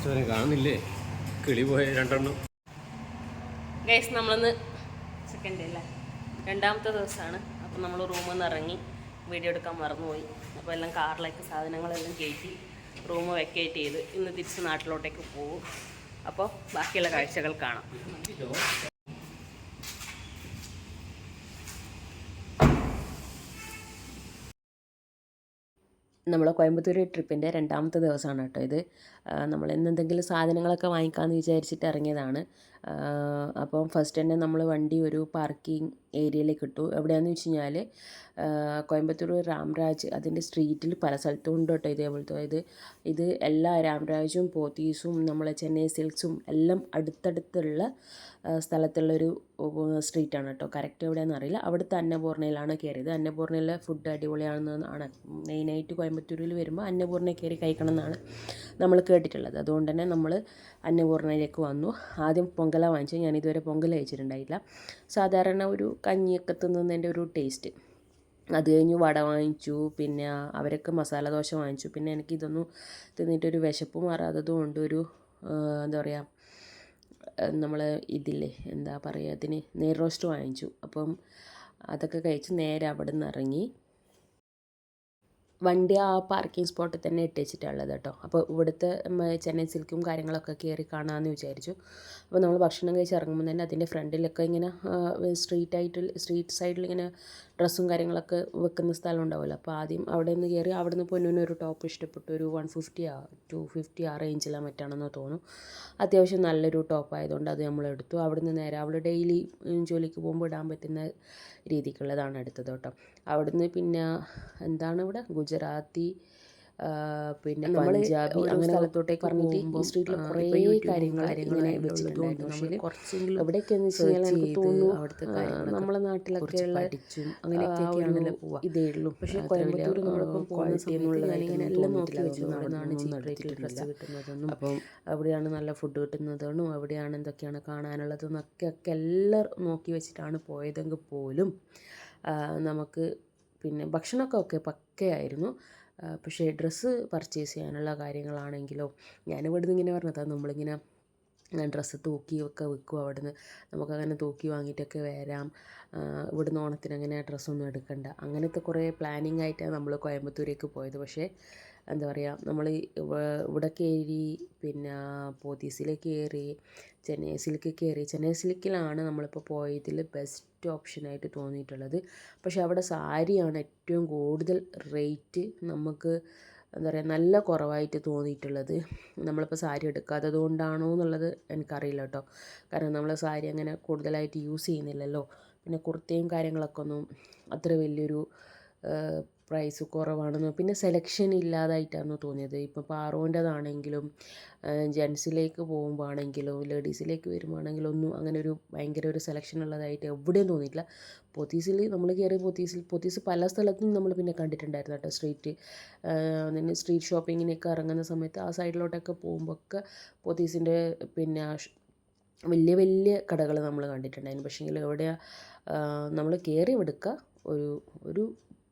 പഠിച്ചവനെ കാണുന്നില്ലേ? കിളി പോയ രണ്ടെണ്ണം. ഗൈസ് നമ്മളിന്ന് സെക്കൻഡ് ഡേ അല്ലേ? രണ്ടാമത്തെ ദിവസമാണ്. അപ്പോൾ നമ്മൾ റൂമിൽ നിന്ന് ഇറങ്ങി വീഡിയോ എടുക്കാൻ മറന്നുപോയി. അപ്പോൾ എല്ലാം കാറിലേക്ക് സാധനങ്ങളെല്ലാം കയറ്റി റൂം വെക്കേറ്റ് ചെയ്ത് ഇന്ന് തിരിച്ച് നാട്ടിലോട്ടേക്ക് പോകും. അപ്പോൾ ബാക്കിയുള്ള കാഴ്ചകൾ കാണാം. നമ്മൾ കോയമ്പത്തൂർ ട്രിപ്പിന്റെ രണ്ടാമത്തെ ദിവസമാണ് കേട്ടോ ഇത്. നമ്മൾ ഇന്ന് എന്തെങ്കിലും സാധനങ്ങളൊക്കെ വാങ്ങിക്കാമെന്ന് വിചാരിച്ചിട്ട് ഇറങ്ങിയതാണ്. അപ്പം ഫസ്റ്റ് തന്നെ നമ്മൾ വണ്ടി ഒരു പാർക്കിംഗ് ഏരിയയിലേക്ക് ഇട്ടു. എവിടെയാണെന്ന് വെച്ച് കഴിഞ്ഞാൽ കോയമ്പത്തൂർ രാംരാജ് അതിന്റെ സ്ട്രീറ്റിൽ പല സ്ഥലത്തും ഉണ്ട് കേട്ടോ ഇതേപോലത്തെ. ഇത് ഇത് എല്ലാ രാംരാജും പോത്തീസും നമ്മളെ ചെന്നൈ സിൽക്സും എല്ലാം അടുത്തടുത്തുള്ള സ്ഥലത്തുള്ളൊരു സ്ട്രീറ്റാണ് കേട്ടോ. കറക്റ്റ് എവിടെയാണെന്ന് അറിയില്ല. അവിടുത്തെ അന്നപൂർണയിലാണ് കയറിയത് അന്നപൂർണയിലെ ഫുഡ് അടിപൊളിയാണെന്നാണ് മെയിനായിട്ട് കോയമ്പത്തൂരിൽ വരുമ്പോൾ അന്നപൂർണ കയറി കഴിക്കണം എന്നാണ് നമ്മൾ കേട്ടിട്ടുള്ളത്. അതുകൊണ്ട് തന്നെ നമ്മൾ അന്നപൂർണയിലേക്ക് വന്നു. ആദ്യം പൊങ്കല വാങ്ങിച്ചു ഞാൻ ഇതുവരെ പൊങ്കൽ കഴിച്ചിട്ടുണ്ടായില്ല സാധാരണ ഒരു കഞ്ഞിയൊക്കെ തിന്നുന്നതിന്റെ ഒരു ടേസ്റ്റ് അത് കഴിഞ്ഞ് വട വാങ്ങിച്ചു. പിന്നെ അവരൊക്കെ മസാല ദോശ വാങ്ങിച്ചു. പിന്നെ എനിക്ക് ഇതൊന്നും തിന്നിട്ടൊരു വിശപ്പ് മാറാത്തതും കൊണ്ട് ഒരു എന്താ പറയുക നമ്മൾ ഇതില്ലേ എന്താ പറയുക അതിന് നെയ് റോസ്റ്റ് വാങ്ങിച്ചു. അപ്പം അതൊക്കെ കഴിച്ച് നേരെ അവിടെ നിന്ന് ഇറങ്ങി. വണ്ടി ആ പാർക്കിംഗ് സ്പോട്ടിൽ തന്നെ ഇട്ടുവെച്ചിട്ടുള്ളത് കേട്ടോ. അപ്പോൾ ഇവിടുത്തെ ചെന്നൈ സിൽക്കും കാര്യങ്ങളൊക്കെ കയറി കാണാമെന്ന് വിചാരിച്ചു. അപ്പോൾ നമ്മൾ ഭക്ഷണം കഴിച്ച് ഇറങ്ങുമ്പോൾ തന്നെ അതിന്റെ ഫ്രണ്ടിലൊക്കെ ഇങ്ങനെ സ്ട്രീറ്റ് ആയിട്ട് സ്ട്രീറ്റ് സൈഡിൽ ഇങ്ങനെ ഡ്രസ്സും കാര്യങ്ങളൊക്കെ വെക്കുന്ന സ്ഥലം ഉണ്ടാവുമല്ലോ. അപ്പോൾ ആദ്യം അവിടെ നിന്ന് കയറി അവിടെ നിന്ന് പൊന്നിന് ഒരു ടോപ്പ് ഇഷ്ടപ്പെട്ടു. ഒരു വൺ ഫിഫ്റ്റി ആ ടു ഫിഫ്റ്റി ആ റേഞ്ചിലാണ് മറ്റാണെന്ന് തോന്നുന്നു. അത്യാവശ്യം നല്ലൊരു ടോപ്പ് ആയതുകൊണ്ട് അത് നമ്മൾ എടുത്തു. അവിടെ നിന്ന് നേരെ അവിടെ ഡെയിലി ജോലിക്ക് പോകുമ്പോൾ ഇടാൻ പറ്റുന്ന രീതിക്കുള്ളതാണ് എടുത്തത് കേട്ടോ. അവിടുന്ന് പിന്നെ എന്താണ് ഇവിടെ? ഗുജറാത്തി പിന്നെ പഞ്ചാബി അങ്ങനെ സ്ഥലത്തോട്ടേക്ക് പറഞ്ഞിട്ട് ഈ സ്ട്രീറ്റിൽ കുറേ കാര്യങ്ങൾ ഇങ്ങനെ വെച്ചിട്ടുണ്ടായിരുന്നു. നമ്മൾ കുറച്ചെങ്കിലും എവിടെയൊക്കെയെന്ന് വെച്ച് കഴിഞ്ഞാൽ എനിക്ക് തോന്നുന്നു അവിടുത്തെ നമ്മളെ നാട്ടിലൊക്കെ പഠിച്ചും അങ്ങനെയൊക്കെയാണല്ലോ പോവുക. ഇതേ ഉള്ളൂ. പക്ഷേ കോയമ്പത്തൂർ ക്വാളിറ്റി എല്ലാം നോക്കി വെച്ചു അവിടുന്നാണ് ചീപ്പ് റേറ്റിൽ ഡ്രസ്സ് കിട്ടുന്നതെന്നും അപ്പം അവിടെയാണ് നല്ല ഫുഡ് കിട്ടുന്നതെന്നും അവിടെയാണ് എന്തൊക്കെയാണ് കാണാനുള്ളതെന്നൊക്കെ ഒക്കെ എല്ലാം നോക്കി വെച്ചിട്ടാണ് പോയതെങ്കിൽ പോലും നമുക്ക് പിന്നെ ഭക്ഷണമൊക്കെ ഒക്കെ പക്കയായിരുന്നു. പക്ഷേ ഡ്രസ്സ് പർച്ചേസ് ചെയ്യാനുള്ള കാര്യങ്ങളാണെങ്കിലോ ഞാനിവിടുന്ന് ഇങ്ങനെ പറഞ്ഞതാണ് നമ്മളിങ്ങനെ ഡ്രസ്സ് തൂക്കി ഒക്കെ വെക്കും നിന്ന് നമുക്കങ്ങനെ തൂക്കി വാങ്ങിയിട്ടൊക്കെ വരാം. ഇവിടുന്ന് ഓണത്തിന് അങ്ങനെ ഡ്രസ്സൊന്നും എടുക്കണ്ട. അങ്ങനത്തെ കുറേ പ്ലാനിങ് ആയിട്ടാണ് നമ്മൾ കോയമ്പത്തൂരേക്ക് പോയത്. പക്ഷേ എന്താ പറയുക നമ്മൾ ഇവിടെ കയറി പിന്നെ പോത്തീസിൽ കയറി ചെന്നൈ സിൽക്ക് കയറി ചെന്നൈ സിൽക്കിലാണ് നമ്മളിപ്പോൾ പോയതിൽ ബെസ്റ്റ് ഓപ്ഷനായിട്ട് തോന്നിയിട്ടുള്ളത്. പക്ഷേ അവിടെ സാരിയാണ് ഏറ്റവും കൂടുതൽ റേറ്റ് നമുക്ക് എന്താ പറയുക നല്ല കുറവായിട്ട് തോന്നിയിട്ടുള്ളത്. നമ്മളിപ്പോൾ സാരി എടുക്കാത്തത് കൊണ്ടാണോ എന്നുള്ളത് എനിക്കറിയില്ല കേട്ടോ. കാരണം നമ്മൾ സാരി അങ്ങനെ കൂടുതലായിട്ട് യൂസ് ചെയ്യുന്നില്ലല്ലോ. പിന്നെ കുർത്തയും കാര്യങ്ങളൊക്കെ ഒന്നും അത്ര വലിയൊരു പ്രൈസ് കുറവാണെന്ന് പിന്നെ സെലക്ഷൻ ഇല്ലാതായിട്ടാണ് തോന്നിയത്. ഇപ്പോൾ പാറോന്റെതാണെങ്കിലും ജെൻസിലേക്ക് പോകുമ്പോൾ ആണെങ്കിലും ലേഡീസിലേക്ക് വരുമ്പോഴാണെങ്കിലും ഒന്നും അങ്ങനെ ഒരു ഭയങ്കര ഒരു സെലക്ഷൻ ഉള്ളതായിട്ട് എവിടെയും തോന്നിയിട്ടില്ല. പൊത്തീസിൽ നമ്മൾ കയറിയ പൊത്തീസിൽ പൊത്തീസ് പല സ്ഥലത്തും നമ്മൾ പിന്നെ കണ്ടിട്ടുണ്ടായിരുന്നു കേട്ടോ. സ്ട്രീറ്റ് പിന്നെ സ്ട്രീറ്റ് ഷോപ്പിങ്ങിനൊക്കെ ഇറങ്ങുന്ന സമയത്ത് ആ സൈഡിലോട്ടൊക്കെ പോകുമ്പോൾ ഒക്കെ പൊത്തീസിന്റെ പിന്നെ വലിയ വലിയ കടകൾ നമ്മൾ കണ്ടിട്ടുണ്ടായിരുന്നു. പക്ഷേങ്കിൽ എവിടെയാണ് നമ്മൾ കയറി എടുക്കുക ഒരു ഒരു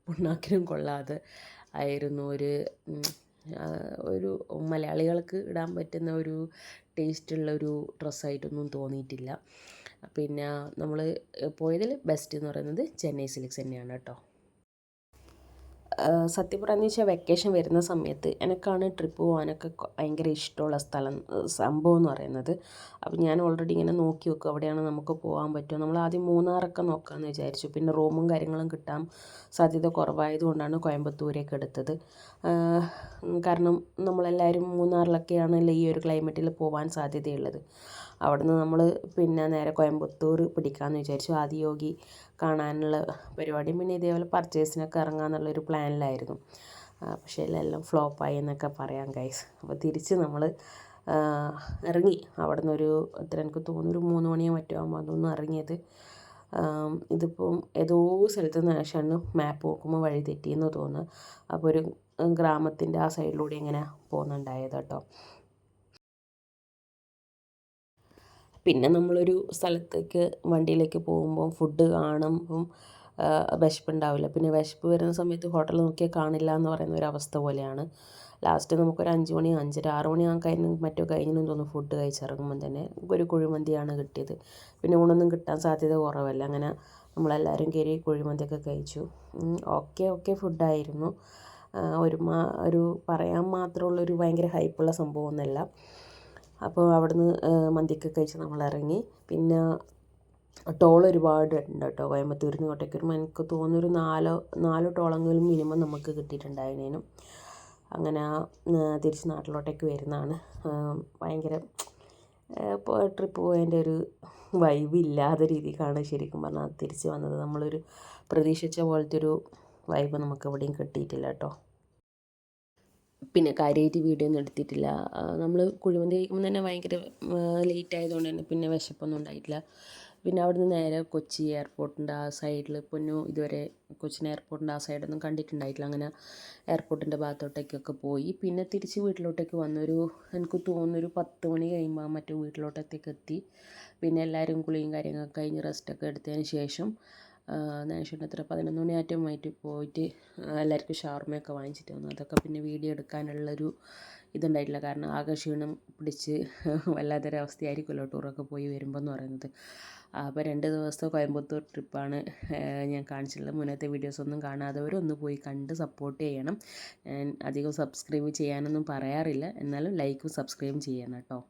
പുണ്ണാക്കിനും കൊള്ളാതെ ആയിരുന്നു ഒരു ഒരു മലയാളികൾക്ക് ഇടാൻ പറ്റുന്ന ഒരു ടേസ്റ്റുള്ള ഒരു ഡ്രസ്സായിട്ടൊന്നും തോന്നിയിട്ടില്ല. പിന്നെ നമ്മൾ പോയതിൽ ബെസ്റ്റ് എന്ന് പറയുന്നത് ചെന്നൈ സിൽക്സ് തന്നെയാണ് കേട്ടോ. സത്യം പറയാന്ന് വെച്ചാൽ വെക്കേഷൻ വരുന്ന സമയത്ത് എനിക്കാണ് ട്രിപ്പ് പോകാനൊക്കെ ഭയങ്കര ഇഷ്ടമുള്ള സ്ഥലം സംഭവം എന്ന് പറയുന്നത്. അപ്പോൾ ഞാൻ ഓൾറെഡി ഇങ്ങനെ നോക്കി വെക്കും അവിടെയാണ് നമുക്ക് പോകാൻ പറ്റുമോ നമ്മൾ ആദ്യം മൂന്നാറൊക്കെ നോക്കാമെന്ന് വിചാരിച്ചു. പിന്നെ റൂമും കാര്യങ്ങളും കിട്ടാൻ സാധ്യത കുറവായതുകൊണ്ടാണ് കോയമ്പത്തൂരേക്ക് എടുത്തത്. കാരണം നമ്മളെല്ലാവരും മൂന്നാറിലൊക്കെയാണല്ലോ ഈ ഒരു ക്ലൈമറ്റിൽ പോകാൻ സാധ്യതയുള്ളത്. അവിടുന്ന് നമ്മൾ പിന്നെ നേരെ കോയമ്പത്തൂർ പിടിക്കാമെന്ന് വിചാരിച്ചു. ആദിയോഗി കാണാനുള്ള പരിപാടിയും പിന്നെ ഇതേപോലെ പർച്ചേസിനൊക്കെ ഇറങ്ങാമെന്നുള്ളൊരു പ്ലാനിലായിരുന്നു പക്ഷേ എല്ലാം ഫ്ലോപ്പായി എന്നൊക്കെ പറയാം ഗൈസ് അപ്പോൾ തിരിച്ച് നമ്മൾ ഇറങ്ങി. അവിടെ നിന്നൊരു എത്ര എനിക്ക് തോന്നുന്നു ഒരു മൂന്ന് മണിയോ മറ്റോ ആകുമ്പോൾ അതൊന്നും ഇറങ്ങിയത്. ഇതിപ്പോൾ ഇതിപ്പം ഏതോ സ്ഥലത്ത് നിന്ന് മാപ്പ് നോക്കുമ്പോൾ വഴി തെറ്റിയെന്ന് തോന്നുന്നു. അപ്പോൾ ഒരു ഗ്രാമത്തിന്റെ ആ സൈഡിലൂടെ ഇങ്ങനെ പോകുന്നുണ്ടായത് കേട്ടോ. പിന്നെ നമ്മളൊരു സ്ഥലത്തേക്ക് വണ്ടിയിലേക്ക് പോകുമ്പോൾ ഫുഡ് കാണുമ്പം വിശപ്പുണ്ടാവില്ല. പിന്നെ വിശപ്പ് വരുന്ന സമയത്ത് ഹോട്ടൽ നോക്കിയാൽ കാണില്ല എന്ന് പറയുന്ന ഒരു അവസ്ഥ പോലെയാണ്. ലാസ്റ്റ് നമുക്കൊരു അഞ്ച് മണി അഞ്ചര ആറ് മണി ആ കഴിഞ്ഞ് മറ്റോ കഴിഞ്ഞെന്ന് തോന്നുന്നു ഫുഡ് കഴിച്ചിറങ്ങുമ്പം തന്നെ ഒരു കുഴിമന്തിയാണ് കിട്ടിയത്. പിന്നെ ഊണൊന്നും കിട്ടാൻ സാധ്യത കുറവല്ല. അങ്ങനെ നമ്മളെല്ലാവരും കയറി കുഴിമന്തിയൊക്കെ കഴിച്ചു. ഓക്കെ ഓക്കെ ഫുഡായിരുന്നു ഒരു മാ ഒരു പറയാൻ മാത്രമുള്ള ഒരു ഭയങ്കര ഹൈപ്പുള്ള സംഭവമൊന്നുമല്ല അപ്പോൾ അവിടുന്ന് മന്തിയൊക്കെ കഴിച്ച് നമ്മൾ ഇറങ്ങി പിന്നെ ടോൾ ഒരുപാട് ഉണ്ട് കേട്ടോ കോയമ്പത്തൂരിൽ നിന്ന് വരുമ്പോൾ എനിക്ക് തോന്നുന്നു ഒരു നാലോ നാല് ടോളെങ്കിലും മിനിമം നമുക്ക് കിട്ടിയിട്ടുണ്ടായിരുന്നേനും. അങ്ങനെ തിരിച്ച് നാട്ടിലോട്ടേക്ക് വരുന്നതാണ്. ഭയങ്കര ട്രിപ്പ് പോയതിന്റെ ഒരു വൈബ് ഇല്ലാത്ത രീതിക്കാണ് ശരിക്കും പറഞ്ഞാൽ തിരിച്ച് വന്നത്. നമ്മളൊരു പ്രതീക്ഷിച്ച പോലത്തെ ഒരു വൈബ് നമുക്ക് എവിടെയും കിട്ടിയിട്ടില്ല കേട്ടോ പിന്നെ കാര്യമായിട്ട് വീഡിയോ ഒന്നും എടുത്തിട്ടില്ല. നമ്മൾ കുഴിമന്തി കഴിക്കുമ്പോൾ തന്നെ ഭയങ്കര ലേറ്റ് ആയതുകൊണ്ട് തന്നെ പിന്നെ വിശപ്പൊന്നും ഉണ്ടായിട്ടില്ല. പിന്നെ അവിടുന്ന് നേരെ കൊച്ചി എയർപോർട്ടിന്റെ ആ സൈഡിൽ പൊന്നു ഇതുവരെ കൊച്ചിൻ എയർപോർട്ടിന്റെ ആ സൈഡൊന്നും കണ്ടിട്ടുണ്ടായിട്ടില്ല. അങ്ങനെ എയർപോർട്ടിന്റെ ഭാഗത്തോട്ടേക്കൊക്കെ പോയി. പിന്നെ തിരിച്ച് വീട്ടിലോട്ടേക്ക് വന്നൊരു എനിക്ക് തോന്നുന്നൊരു പത്ത് മണി കഴിയുമ്പോൾ മറ്റേ വീട്ടിലോട്ടത്തേക്ക് എത്തി. പിന്നെ എല്ലാവരും കുളിയും കാര്യങ്ങളൊക്കെ കഴിഞ്ഞ് റെസ്റ്റൊക്കെ എടുത്തതിന് ശേഷം നേഷം എത്ര? പതിനൊന്ന് മണി ആറ്റുമായിട്ട് പോയിട്ട് എല്ലാവർക്കും ഷവർമയൊക്കെ വാങ്ങിച്ചിട്ട് വന്നു. അതൊക്കെ പിന്നെ വീഡിയോ എടുക്കാനുള്ളൊരു ഇതുണ്ടായിട്ടില്ല. കാരണം ആകെ ക്ഷീണം പിടിച്ച് വല്ലാത്തൊരവസ്ഥയായിരിക്കുമല്ലോ ടൂറൊക്കെ പോയി വരുമ്പോൾ എന്ന് പറയുന്നത്. അപ്പോൾ രണ്ട് ദിവസത്തെ കോയമ്പത്തൂർ ട്രിപ്പാണ് ഞാൻ കാണിച്ചിട്ടുള്ളത്. മുന്നത്തെ വീഡിയോസ് ഒന്നും കാണാത്തവരൊന്ന് പോയി കണ്ട് സപ്പോർട്ട് ചെയ്യണം. ഞാൻ അധികം സബ്സ്ക്രൈബ് ചെയ്യാനൊന്നും പറയാറില്ല. എന്നാലും ലൈക്കും സബ്സ്ക്രൈബും ചെയ്യണം കേട്ടോ.